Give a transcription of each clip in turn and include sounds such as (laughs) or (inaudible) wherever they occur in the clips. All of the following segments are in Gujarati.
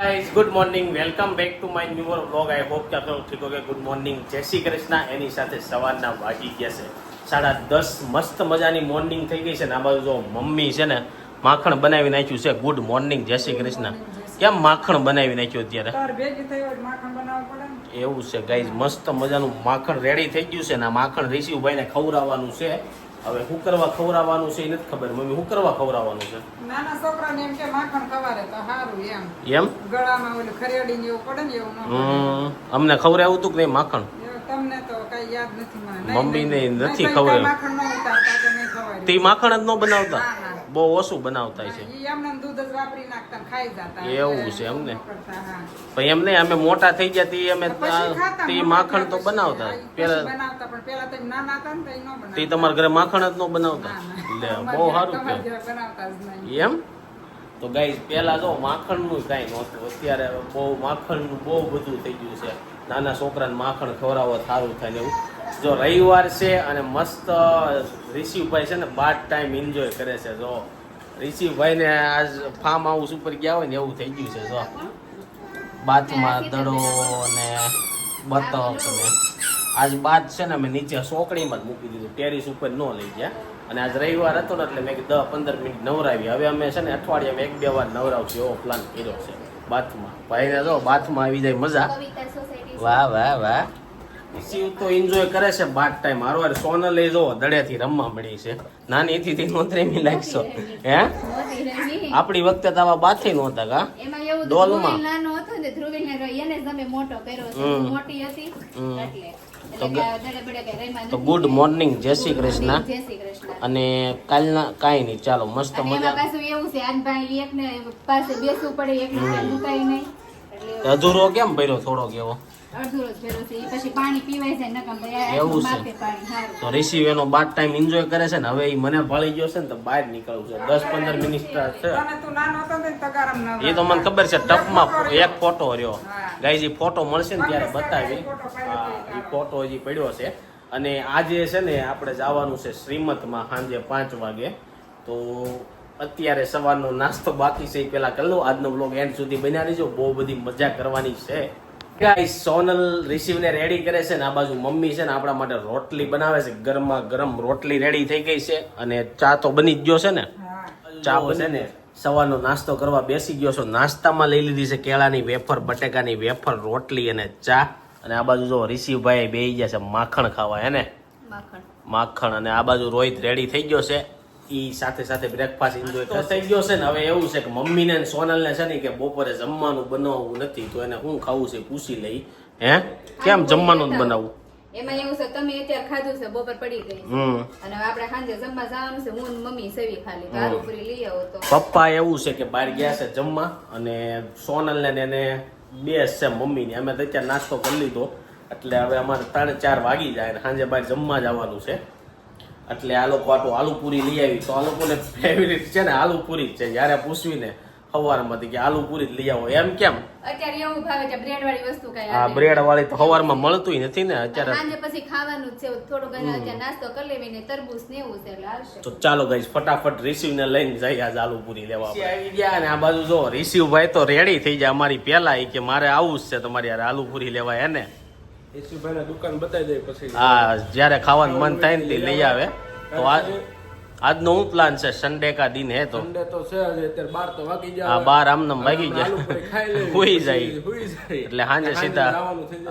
Guys good morning welcome back to my new vlog I hope કે આપણે ઠીક ઓકે ગુડ મોર્નિંગ જય શ્રી કૃષ્ણ. એની સાથે સવારના વાગી ગયા છે. સાડા દસ મસ્ત મજાની મોર્નિંગ થઈ ગઈ છે ને આ બાજુ જો મમ્મી છે ને માખણ બનાવી નાખ્યું છે. ગુડ મોર્નિંગ જય શ્રી કૃષ્ણ. કેમ માખણ બનાવી નાખ્યું અત્યારે? એવું છે ગાઈઝ મસ્ત મજાનું માખણ રેડી થઈ ગયું છે ને આ માખણ ઋષિભાઈને ખવડાવવાનું છે. હવે હું કરવા ખવડાવવાનું છે એ નથી ખબર મમ્મી હું કરવા ખવડાવવાનું છે નાના છોકરાને એમ કે માખણ ખવારે તો સારું એમ એમ ગળામાં ઓલું ખરેડી ને એવું પડે ને એવું. હમ, અમને ખવડાવ્યું હતું કે નહીં માખણ તમને તો કઈ યાદ નથી મમ્મીને નથી નહીં, ખબર. માખણ ન ઉતારતા કે નહીં ખવાય. તે માખણ જ ન બનાવતા. બહુ ઓછું બનાવતા છે. એવું છે એમને? એમ નહીં અમે મોટા થઈ ગયા તી અમે તો માખણ તો બનાવતા. પેલા તો તમારા ઘરે માખણ જ ન બનાવતા? ના, ના. લે બહુ સારું કે. એમ? તો ગાઈ પેલા જો માખણનું કાંઈ નહોતું અત્યારે બહુ માખણનું બહુ બધું થઈ ગયું છે. નાના છોકરાને માખણ ખવડાવવા સારું થાય ને એવું. જો રવિવાર છે અને મસ્ત ઋષિભાઈ છે ને બાર ટાઈમ એન્જોય કરે છે. જો રિશિવભાઈને આજ ફાર્મ હાઉસ ઉપર ગયા હોય ને એવું થઈ ગયું છે. જો બાથમાં દડો ને બતક ને. આજ બાદ છે ને મેં નીચે સોકડીમાં જ મૂકી દીધું. ટેરિસ ઉપર ન લઈ ગયા. અને આજ રવિવાર હતો ને એટલે મેં દસ પંદર મિનિટ નવરાવી. હવે અમે છે ને અઠવાડિયામાં એક બે વાર નવરાવશું એવો પ્લાન કર્યો છે. બાથમાં. ભાઈને જો બાથમાં આવી જાય મજા. વાહ વાહ વાહ. શિવ તો એન્જોય કરે છે બાદ ટાઈમ હારવાર સોનલ એ જો દડેથી રમવા મળી છે. નાની એથી તે નોતરેમી લાગશો. હે? આપણી વખતે તો આવા બાથી નહોતા કા? હતું, ડોલમાં. નાનો હતો ને ધ્રુવીને એને તમે મોટો હમ. મોટી હતી. એટલે તો. ગુડ મોર્નિંગ જય શ્રી કૃષ્ણ. અને કાલના કાંઈ નહીં ચાલો મસ્ત મજા એવું છે આજ ભાઈ એકને પાસે બેસવું પડે એક ને અધૂરો કેમ ભર્યો થોડો કેવો એવું છે. માપે પાણી સારું તો રિસીવ એનો બાદ ટાઈમ એન્જોય કરે છે ને હવે એ મને ભળી ગયો છે ને તો બહાર નીકળવું છે. દસ પંદર મિનિટ છે. એ તો મને ખબર છે ટપમાં એક ફોટો રહ્યો. હા. ગાઈઝ ફોટો મળશે ને ત્યારે બતાવી. હા એ ફોટો હજી પડ્યો છે. અને આજે છે ને આપણે જવાનું છે શ્રીમતમાં સાંજે પાંચ વાગે. તો અત્યારે સવારનો નાસ્તો બાકી છે. એ પેલા કરી લો આજનો બ્લોગ એન્ડ સુધી બન્યા રહીજો. બહુ બધી મજા કરવાની છે. ગાઈસ સોનલ રિસીવને રેડી કરે છે ને આ બાજુ મમ્મી છે ને આપણા માટે રોટલી બનાવે છે. ગરમા ગરમ રોટલી રેડી થઈ ગઈ છે અને ચા તો બની જ ગયો છે ને. ચા છે ને સવારનો નાસ્તો કરવા બેસી ગયો છો. નાસ્તામાં લઈ લીધી છે કેળાની વેફર બટેકાની વેફર રોટલી અને ચા. અને આ બાજુ જો રિશિવભાઈ બેહી ગયા છે માખણ ખાવા હે ને? માખણ. અને આ બાજુ રોહિત રેડી થઈ ગયો છે. ઈ સાથે સાથે બ્રેકફાસ્ટ એન્જોય થઈ ગયો છે ને હવે એવું છે કે મમ્મીને ને સોનલને છે ને કે બપોરે જમવાનું બનાવવું નથી તો એને શું ખાવું છે પૂછી લઈ. હે? કેમ જમવાનું જ બનાવવું એમાં એવું છે તમે અત્યારે ખાધું છે બપોર પડી ગઈ અને આપણે સાંજે જમવા જવાનું છે હું મમ્મી સેવી ખાલી દારૂ પૂરી લઈ આવો તો. પપ્પા એવું છે કે બહાર ગયા છે જમવા અને સોનલને ને એને બે છે મમ્મીને અમે તો અત્યારે નાસ્તો કરી લીધો એટલે હવે અમારે ત્રણ ચાર વાગી જાય અને સાંજે બહાર જમવા જવાનું છે. એટલે આ લોકો આટલું આલુપુરી લઈ આવી. તો આ લોકોને (laughs) ફેવરિટ છે ને આલુપુરી જ છે. જ્યારે પૂછવીને સવારમાંથી કે આલુપુરી જ લઈ આવો. એમ કેમ? અત્યારે એવું ભાવે છે બ્રેડ વાળી વસ્તુ કઈ આ બ્રેડ વાળી તો સવારમાં મળતું નથી ને અત્યારે. સાંજે પછી ખાવાનું છે. થોડું ઘણું નાસ્તો કરી લેવી ને તરબૂચ ને એવું છે એટલે આવશે. તો ચાલો ગઈ ફટાફટ રિસીવ ને લઈને જઈએ આજ આલુપુરી લેવા આવી ગયા આ બાજુ જો રિસીવ ભાઈ તો રેડી થઈ જાય અમારી પહેલા કે મારે આવું જ છે તમારી યાર આલુપુરી લેવા એને. ઈશુભાઈને દુકાન બતાવી દે પછી. હા જ્યારે ખાવાનું મન થાય ને લઈ આવે. તો આજ આજનો હું પ્લાન છે સન્ડે કા દિન હે તો. સન્ડે તો છે આજે અત્યારે બાર તો વાગી જાય હા બાર આમનામ ભાગી આલુ પૂરી જાય. હોઈ જાય. એટલે સાંજે સીધા.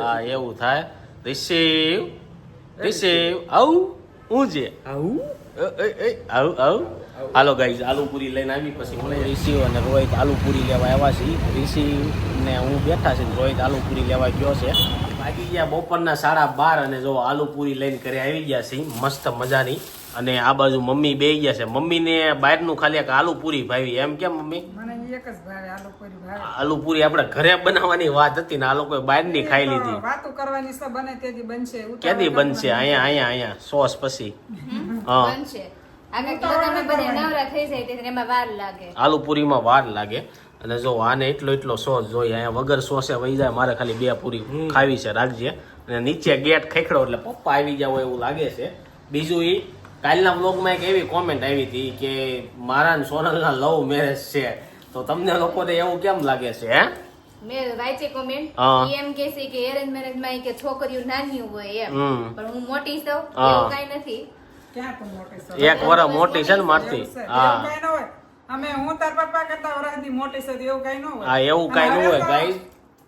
હા એવું થાય. Receive receive. આવું? હું જે? આવું? આવું આવું? હાલો ગાઈઝ આલુ પૂરી લઈને આવી પછી મને રિસીવ અને રોહિત આલુ પૂરી લેવા આવ્યા છે રિસીવ ને હું બેઠા છે રોહિત આલુ પૂરી લેવા ગયો છે. વાગી ગયા બપોરના સાડા બાર અને જો આલુપુરી લઈને ઘરે આવી ગયા છે મસ્ત મજાની. અને આ બાજુ મમ્મી બે ગયા છે. મમ્મીને બહારનું ખાલી એક આલુપુરી ભાવી. એમ કેમ મમ્મી? આલુપુરી ઈ એક જ ભાવે આલુ પૂરી ભાવે. આલુ પૂરી આપણે ઘરે બનાવવાની વાત હતી ને આ લોકોએ બહારની ખાઈ લીધી. વાતો કરવાની છે બને તેથી બનશે ઉતાવળ ક્યાંથી બનશે? અહીંયા અહીંયા અહીંયા. સોસ પછી. હા. બનશે. આગળ લગ્નમાં બધે નવરા થઈ જાય તેથી એમાં વાર લાગે. આલુ વાર લાગે. અને જો આને એટલો એટલો સોસ જોઈએ અહીંયા વગર સોસે વહી જાય મારે ખાલી બે પૂરી ખાવી છે રાખજે. અને નીચે ગેટ ખેખડો એટલે પપ્પા આવી જાવ એવું લાગે છે. બીજું એ કાલના બ્લોગમાં એક એવી કોમેન્ટ આવી હતી કે મારા ને સોનલના લવ મેરેજ છે. તો તમને લોકોને એવું કેમ લાગે છે હે? મેં વાંચી કોમેન્ટ એમ કે છે કે એરેન્જ મેરેજમાં કે છોકરીઓ નાની હોય એમ. પણ હું મોટી છું એવું કઈ નથી. ક્યાં તું મોટી છો? એક વર મોટી છે ને મારથી. હા. અમે હું તાર પપ્પા કરતા વરસની મોટી છું, એવું કાંઈ ન હોય. હા, એવું કઈ ન હોય, હવે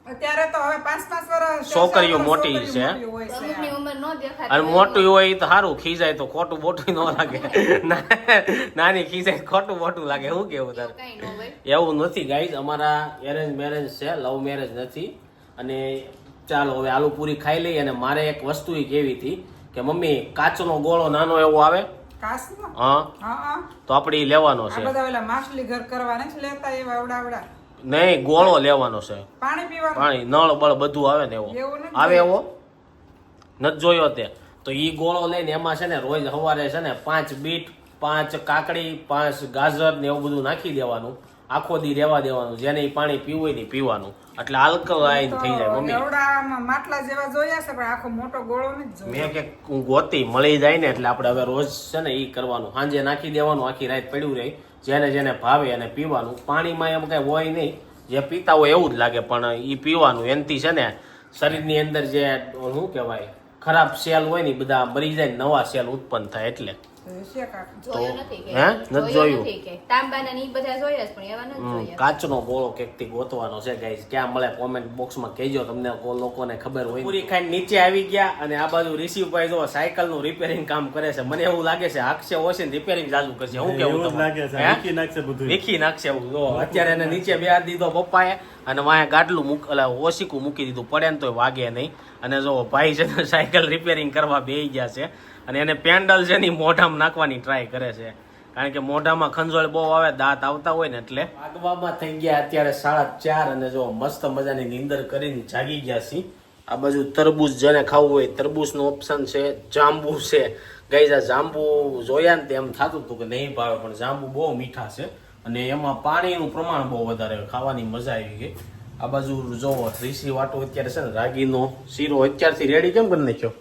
અત્યારે તો હવે પાંચ પાંચ વર્ષ છોકરીઓ મોટી છે. મોટી અને મોટું હોય તો સારું ખીજાય તો ખોટું બોટું ન લાગે. નાની ખીજાય ખોટું બોટું લાગે. શું કેવું તારે? એવું નથી ગાઈઝ અમારા એરેન્જ મેરેજ છે લવ મેરેજ નથી. અને ચાલો હવે આલુ પૂરી ખાઈ લઈએ અને મારે એક વસ્તુ કેવી હતી કે મમ્મી કાચનો ગોળો નાનો એવો આવે. હા. તો આપણે લેવાનો છે. બધા ઓલા માછલી ઘર કરવાના છે લેતા એવા અવડાવડા. નહીં ગોળો લેવાનો છે. પાણી પીવાનું? પાણી નળ બળ બધું આવે ને એવો. આવે એવો? નથી જોયો તે. તો ઈ ગોળો લઈને એમાં છે ને રોજ સવારે છે ને પાંચ બીટ પાંચ કાકડી પાંચ ગાજર ને એવું બધું નાખી દેવાનું. આખો દી રહેવા દેવાનું જેને એ પાણી પીવું હોય ને પીવાનું. એટલે આલ્કલાઇન થઈ જાય મમ્મી. માટલા જેવા જોયા છે પણ આખો મોટો ગોળો નથી મેં કે હું ગોતી મળી જાય ને એટલે આપણે હવે રોજ છે ને એ કરવાનું. સાંજે નાખી દેવાનું આખી રાત પડ્યું રહે. જેને જેને ભાવે અને પીવાનું. પાણીમાં એમ કઈ હોય નહીં. જે પીતા હોય એવું જ લાગે પણ એ પીવાનું. એનથી છે ને શરીરની અંદર જે શું કહેવાય ખરાબ સેલ હોય ને બધા મરી જાય ને નવા સેલ ઉત્પન્ન થાય એટલે. ને કાચનો ગોળો કેકથી ગોતવાનો છે ગાઈસ ક્યાં મળે? કોમેન્ટ બોક્સમાં કહેજો. તમને લોકોને ખબર હોય. પૂરી ખાઈને નીચે આવી ગયા અને આ બાજુ રિસીવભાઈ જો સાયકલનું રિપેરિંગ કામ કરે છે. મને એવું લાગે છે હાકશે ઓછી રિપેરિંગ ચાલુ કરશે. હું કેવું? લાગે છે? વીખી નાખશે બધું. વીખી નાખશે એવું. જો અત્યારે એને નીચે બેહાડી દીધો પપ્પાએ અને વાંહે ગાટલું મૂક એટલે ઓશીકું મૂકી દીધું. પડે ને તોય વાગે નહીં. અને જો ભાઈ છે સાયકલ રિપેરિંગ કરવા બેહી ગયા છે. અને એને પેન્ડલ છે ને મોઢામાં નાખવાની ટ્રાય કરે છે. કારણ કે મોઢામાં ખંજોળ બહુ આવે, દાંત આવતા હોય ને એટલે. આગવામાં થઈ ગયા અત્યારે સાડા ચાર અને જો મસ્ત મજાની નીંદર કરીને જાગી ગયા છીએ. આ બાજુ તરબૂચ જેને ખાવું હોય તરબૂચનું ઓપ્શન છે, જાંબુ છે. ગઈ આ જાંબુ જોયા ને તેમ થતું હતું કે નહીં ભાવે, પણ જાંબુ બહુ મીઠા છે અને એમાં પાણીનું પ્રમાણ બહુ વધારે ખાવાની મજા આવી ગઈ. આ બાજુ જોવો રીસી વાટો અત્યારે છે ને રાગીનો શીરો અત્યારથી રેડી કેમ કરી નાખ્યો?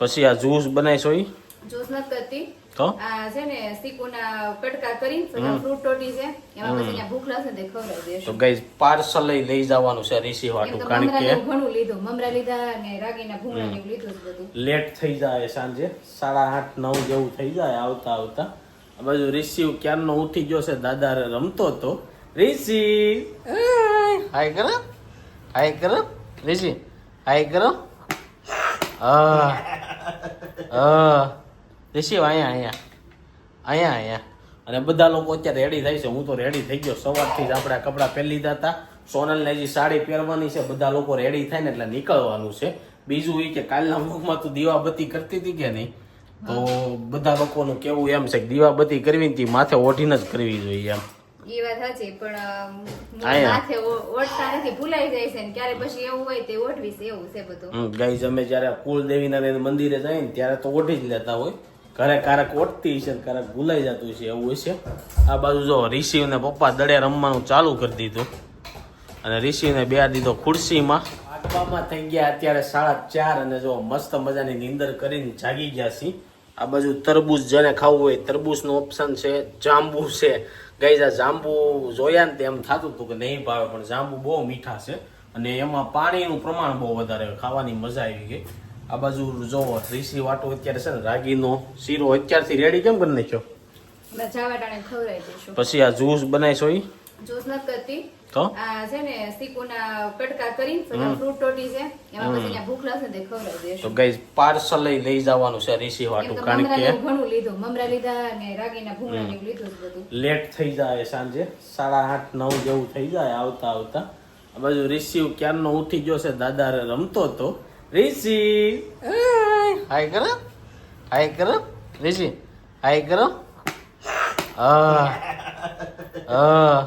પછી આ જ્યુસ બનાવીશો ઈ જ્યુસ નથી કરતી. તો આ છે ને સીકુના કટકા કરીને ફ્રૂટ ટોટી છે એમાં પછી અહીંયા ભૂખ લાગશે તે ખવડાવી તો ગાઈસ પાર્સલ લઈ લઈ જવાનું છે રીસી વાટું કારણ કે ઘણું લીધું. મમરા લીધા અને રાગીના ભૂંગળા ને લીધું બધું. લેટ થઈ જાય સાંજે સાડા આઠ નવ જેવું થઈ જાય આવતા આવતા. આ બાજુ રિસીવ ક્યારનો ઉઠી ગયો છે દાદા રમતો હતો. રિસી હાય કરો હાય કરો રિસી હાય કરો હા હા રિસી અહીંયા અહીંયા. અહીંયા અહીંયા. અને બધા લોકો અત્યારે રેડી થાય છે. હું તો રેડી થઈ ગયો. સવારથી જ આપણે કપડાં પહેરી લીધા હતા. સોનલને હજી સાડી પહેરવાની છે. બધા લોકો રેડી થાય ને એટલે નીકળવાનું છે. બીજું એ કે કાલના મુખમાં તું દીવાબત્તી કરતી હતી કે નહીં? તો બધા લોકોનું કેવું એમ છે કે દીવાબત્તી કરવી ને માથે ઓઢીને જ કરવી જોઈએ એમ. એ વાત સાચી પણ. માથે ઓ- નથી ભૂલાઈ જાય છે ને ક્યારે પછી એવું હોય તે ઓઢવીશ એવું છે બધું. ગાઈઝ અમે જ્યારે કુલદેવીના ને મંદિરે જાય ને ત્યારે તો ઓઢી જ લેતા હોય. ઘરે ક્યારેક ઓટતી છે ક્યારેક ભૂલાઈ જતું છે એવું છે આ બાજુ જો રિશિવ ને પપ્પા દડે રમવાનું ચાલુ કરી દીધું. અને રિશિવને બે દીધો ખુરશીમાં. વાગવામાં થઈ ગયા અત્યારે સાડા ચાર અને જો મસ્ત મજાની નીંદર કરીને જાગી ગયા છીએ. આ બાજુ તરબૂચ જેને ખાવું હોય તરબૂચનું ઓપ્શન છે જાંબુ છે ગઈ આ જાંબુ જોયા ને તેમ થતું હતું કે નહીં ભાવે પણ જાંબુ બહુ મીઠા છે અને એમાં પાણીનું પ્રમાણ બહુ વધારે ખાવાની મજા આવી ગઈ. આ બાજુ જોવો રીસી વાટો અત્યારે છે ને રાગીનો શીરો અત્યારથી રેડી કેમ કરી નાખ્યો પછી આ જ્યુસ બનાવીશો એ જ્યુસ નથી કરતી. તો? આ છે ને સીકુના કટકા કરીને ફ્રૂટ ટોટી છે. એમાં પછી ત્યાં ભૂખ લાગશે તે ખવડાવી તો ગાઈસ પાર્સલ લઈ લઈ જવાનું છે રીસી વાટું કારણ કે ઘણું લીધું. મમરા લીધા અને રાગીના ભૂંગળા ને લીધું બધું. લેટ થઈ જાય સાંજે. સાડા આઠ નવ જેવું થઈ જાય આવતા આવતા. આ બાજુ રિસીવ ક્યારનો ઉઠી ગયો છે? દાદા રમતો હતો રિસી. હાય કરો. હાય કરો. રિસી. હાય કરો. હા. હા.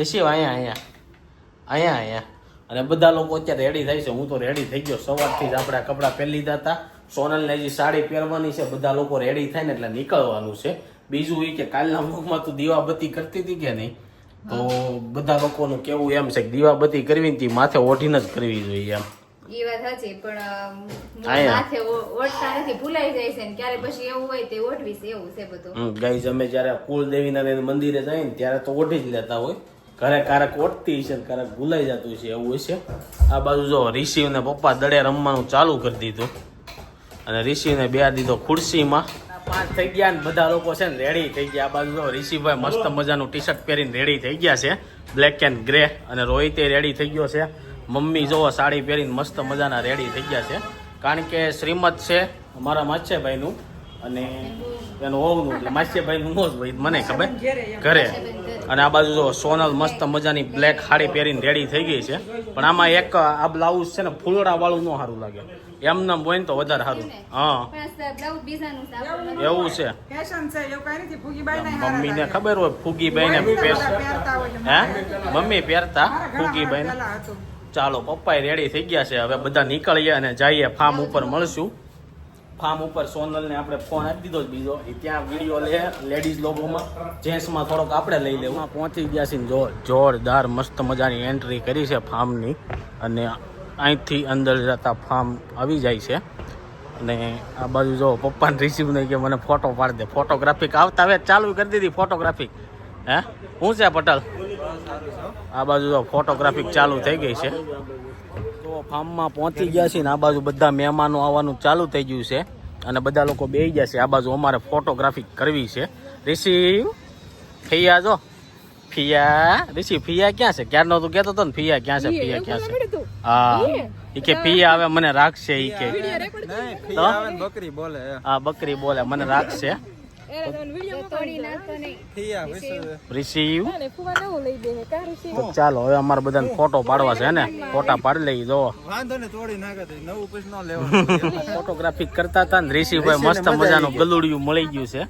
રિસીવ અહીંયા અહીંયા. અહીંયા અહીંયા. અને બધા લોકો અત્યારે રેડી થાય છે. હું તો રેડી થઈ ગયો. સવારથી જ આપણે કપડાં પહેરી લીધા હતા. સોનલને હજી સાડી પહેરવાની છે. બધા લોકો રેડી થાય ને એટલે નીકળવાનું છે. બીજું એ કે કાલના મુખમાં તું દીવાબત્તી કરતી હતી કે નહીં? તો બધા લોકોનું કેવું એમ છે કે દીવાબત્તી કરવી હતી માથે ઓઢીને જ કરવી જોઈએ એમ. એ વાત સાચી પણ માથે ઓ- નથી. ભૂલાઈ જાય છે ને. ક્યારે પછી એવું હોય તે ઓઢવીશ. એવું છે બધું. ગાઈઝ અમે જ્યારે કુલદેવીના ને મંદિરે જાય ને ત્યારે તો ઓઢી જ લેતા હોય. ઘરે ક્યારેક ઓટતી છે ક્યારેક ભૂલાઈ જતું છે એવું છે આ બાજુ જો રિશિવ પપ્પા દડે રમવાનું ચાલુ કરી દીધું. અને ઋષિને બે દીધો ખુરશીમાં. પાંચ થઈ ગયા ને બધા લોકો છે ને રેડી થઈ ગયા. આ બાજુ જો ઋષિભાઈ મસ્ત મજાનું ટી શર્ટ પહેરીને રેડી થઈ ગયા છે. બ્લેક એન્ડ ગ્રે અને રોહિતે રેડી થઈ ગયો છે. મમ્મી જોવો સાડી પહેરીને મસ્ત મજાના રેડી થઈ ગયા છે. કારણ કે શ્રીમત છે અમારા માછેભાઈનું અને એનું હોવનું એટલે માછેભાઈનું નો જ હોય મને ખબર. ઘરે. અને આ બાજુ જો સોનલ મસ્ત મજાની બ્લેક સાડી પહેરીને રેડી થઈ ગઈ છે. પણ આમાં એક આ બ્લાઉઝ છે ને ફૂલડા વાળું ન સારું લાગે. એમને હોય ને તો વધારે સારું. હા. એવું છે. ફૂગીબાઈ મમ્મીને ખબર હોય ફૂગીભાઈ ને પહેરતા હે? મમ્મી પહેરતા ફૂગીભાઈ ને ચાલો પપ્પાએ રેડી થઈ ગયા છે. હવે બધા નીકળીએ અને જઈએ ફાર્મ ઉપર મળશું. ફાર્મ ઉપર સોનલને આપણે ફોન આપી દીધો બીજો. ત્યાં વીડિયો લે લેડીઝ લોકોમાં જેન્ટ્સમાં થોડોક આપણે લઈ લેવું. પહોંચી ગયા છે જો, જોરદાર મસ્ત મજાની એન્ટ્રી કરી છે ફાર્મની. અને અહીંથી અંદર જતા ફાર્મ આવી જાય છે. અને આ બાજુ જો પપ્પાને રિસીવ નહીં કે મને ફોટો પાડી દે. ફોટોગ્રાફિક આવતા હવે ચાલુ કરી દીધી ફોટોગ્રાફિક હે? શું છે પટેલ? આ બાજુ જો ફોટોગ્રાફિક ચાલુ થઈ ગઈ છે. ફાર્મમાં પહોંચી ગયા છે ને આ બાજુ બધા મહેમાનો આવવાનું ચાલુ થઈ ગયું છે અને બધા લોકો બેસી ગયા છે. આ બાજુ અમારે ફોટોગ્રાફી કરવી છે. ઋષિ ફિયા જો. ફિયા ઋષિ ફિયા ક્યાં છે? ક્યારનો તું કહેતો હતો ને ફિયા ક્યાં છે ફિયા ક્યાં છે? હા. એ કે ફિયા આવે મને રાખશે એ કે. બકરી બોલે હા બકરી બોલે મને રાખશે. ચાલો હવે અમારે બધાને ફોટો પાડવા છે ને ફોટા પાડી લઈ જો ફોટોગ્રાફી કરતા હતા ને ઋષિભાઈ મસ્ત મજાનું ગલુડિયું મળી ગયું છે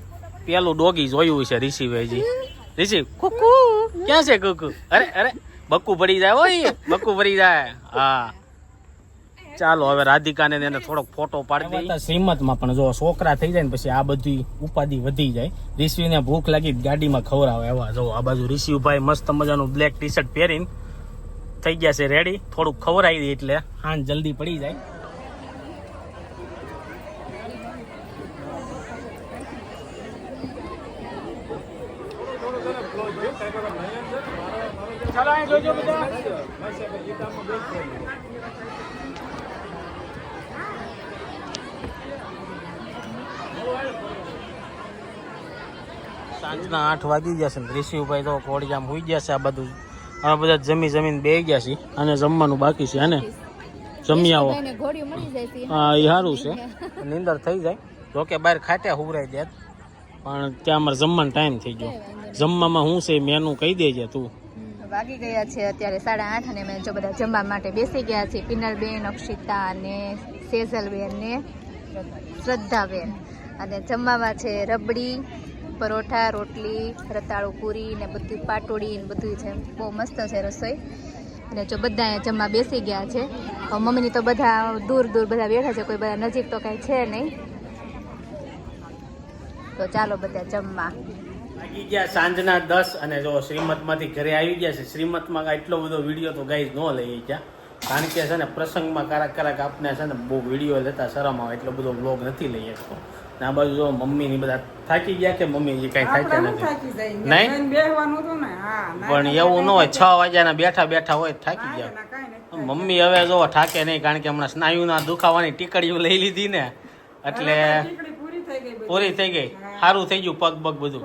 પેલું ડોગી જોયું છે ઋષિભાઈજી ઋષિ કુકુ ક્યાં છે કુકુ અરે અરે બક્કુ ભરી જાય હોય બક્કુ ભરી જાય હા ચાલો હવે રાધિકાને ને એને થોડોક ફોટો પાડી દઈએ. શ્રીમતમાં પણ જો છોકરા થઈ જાય ને પછી આ બધી ઉપાધિ વધી જાય ઋષિને ભૂખ લાગી ગાડીમાં ખવડાવે એવા. જો આ બાજુ ઋષિભાઈ મસ્ત મજાનું બ્લેક ટી શર્ટ પહેરીને થઈ ગયા છે રેડી થોડુંક ખવડાવી દે એટલે હા જલ્દી પડી જાય. સાંજના આઠ વાગી ગયા છે ઋષિભાઈ તો કોળિયામ હોઈ ગયા છે આ બધું. આ બધા જમી જમીન બે ગયા છે અને જમવાનું બાકી છે અને જમી આવો. હા એ સારું છે. (laughs) નીંદર થઈ જાય. જોકે બહાર ખાટ્યા હુવરાઈ દે પણ ત્યાં અમારે જમવાનો ટાઈમ થઈ ગયો. જમવામાં શું છે મેનુ કહી દેજે તું. વાગી ગયા છે અત્યારે સાડા આઠ અને મેં જો બધા જમવા માટે બેસી ગયા છે. પિનલબેન અક્ષિતા અને સેઝલબેન ને શ્રદ્ધાબેન. અને જમવામાં છે રબડી પરોઠા, રોટલી, રતાળુ પૂરી ને બધું પાટોડી ને બધું છે. બહુ મસ્ત છે રસોઈ. અને જો બધા અહીંયા જમવા બેસી ગયા છે મમ્મીની તો બધા દૂર દૂર બધા બેઠા છે, કોઈ બધા નજીક તો કાંઈ છે નહીં. તો ચાલો બધા જમવા. લાગી ગયા સાંજના દસ અને જો શ્રીમતમાંથી ઘરે આવી ગયા છે, શ્રીમતમાં એટલો બધો વીડિયો તો ગાઈ ન લઈ ગયા કારણ કે છે ને પ્રસંગમાં ક્યારેક ક્યારેક આપને છે ને બહુ વીડિયો લેતા શરમ આવે એટલો બધો બ્લોગ નથી લઈ શકતો ને આ બાજુ જો મમ્મી ની બધા થાકી ગયા કે મમ્મી એ કઈ થાક્યા નથી? નહીં? પણ એવું ન હોય છ વાગ્યાના બેઠા બેઠા હોય થાકી ગયા. મમ્મી હવે જો થાકે નહીં કારણ કે હમણાં સ્નાયુના દુખાવાની ટીકડીઓ લઈ લીધી ને. એટલે પૂરી થઈ ગઈ સારું થઈ ગયું પગ પગ બધું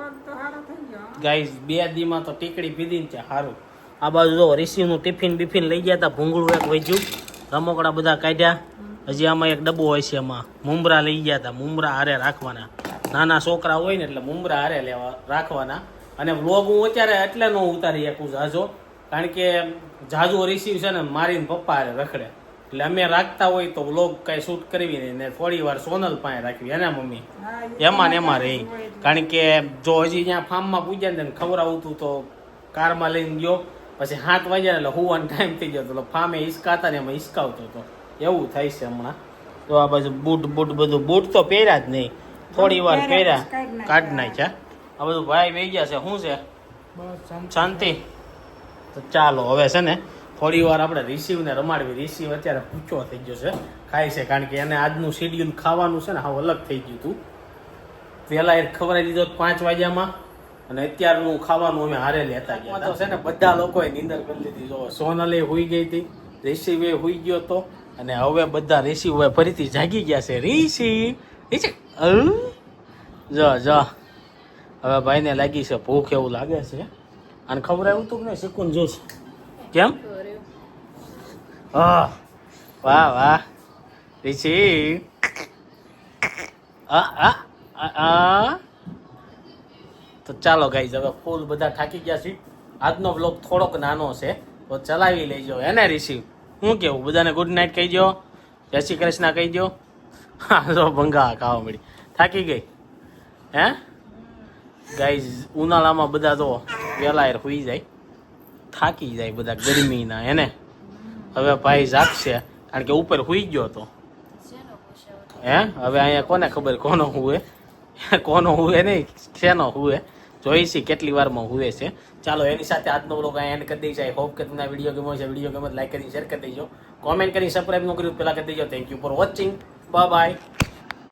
ગાઈઝ બે દીમાં તો ટીકડી પીધી ને છે સારું આ બાજુ જો રિસીવનું ટિફિન બિફિન લઈ ગયા હતા ભૂંગળું એક વેચ્યું રમકડા બધા કાઢ્યા. હજી આમાં એક ડબ્બો હોય છે એમાં મુમરા લઈ ગયા હતા મુમરા હારે રાખવાના. નાના છોકરા હોય ને એટલે મુમરા હારે લેવા રાખવાના. અને વ્લોગ હું અત્યારે એટલે ન ઉતારી શકું જાજો કારણ કે જાજુ રિસીવ છે ને મારીને પપ્પા હારે રખડે. એટલે અમે રાખતા હોય તો વ્લોગ કઈ શૂટ કરવી નહીં, ને થોડી વાર સોનલ પાસે રાખવી, એના મમ્મી. એમાં ને એમાં રહી. કારણ કે જો હજી ત્યાં ફાર્મમાં પૂજ્યા ને ખવડાવું આવતું તો કારમાં લઈને ગયો. પછી સાત વાગ્યા એટલે હુવાનો ટાઈમ થઈ ગયો તો ફામે હિસકાતા ને એમાં હિસકાવતો હતો. એવું થાય છે હમણાં. તો આ બાજુ બૂટ બૂટ બધું બૂટ તો પહેર્યા જ નહીં. થોડી વાર પહેર્યા કાઢ નાખ્યા. આ બધું ભાઈ વહી ગયા છે. શું છે? શાંતિ. તો ચાલો હવે છે ને થોડી વાર આપણે રિસીવને રમાડવી. રિસીવ અત્યારે પૂછો થઈ ગયો છે. ખાય છે કારણ કે એને આજનું શેડ્યુલ ખાવાનું છે ને હાવ અલગ થઈ ગયું હતું. પહેલાં એ ખવડાવી દીધો પાંચ વાગ્યામાં. અને અત્યારનું ખાવાનું અમે હારે લેતા ગયા. તો છે ને બધા લોકોએ નીંદર કરી લીધી જો સોનલે હુઈ ગઈ હતી રિષિવે હુઈ ગયો તો અને હવે બધા રિષિ હવે ફરીથી જાગી ગયા છે. રિષિ જ જ. હવે ભાઈને લાગી છે ભૂખ એવું લાગે છે. અને ખબર આવ્યું તું ને સિકુન જોશ. કેમ? હા. વાહ વાહ. આ આ આ, આ. તો ચાલો ગાઈઝ હવે ફૂલ બધા થાકી ગયા છે આજનો બ્લોગ થોડોક નાનો છે, તો ચલાવી લેજો. એને રિસીવ હું કેવું? બધાને ગુડ નાઇટ કહી દો જય શ્રી કૃષ્ણ કહી દો હા જો ભંગા ખાવા મળી. થાકી ગઈ? હે? ગાઈઝ ઉનાળામાં બધા તો વહેલા હોઈ જાય. થાકી જાય બધા ગરમીના, એને. હવે ભાઈ જાગશે, કારણ કે ઉપર સુઈ ગયો તો. હે? હવે અહીંયા કોને ખબર કોનો હુએ કોનો હુએ નહીં, શેનો હુએ જોઈશી કેટલી વારમાં હુએ છે. ચાલો, એની સાથે આજનો બ્લોગ અહીંયા એન્ડ કરી દઈશ. આઈ હોપ કે તમને વીડિયો ગમો છે વીડિયો ગમે લાઈક કરી શેર કરી દેજો. કોમેન્ટ કરી સબસ્ક્રાઈબ ન કર્યું પહેલાં કરી દેજો. Thank you for watching bye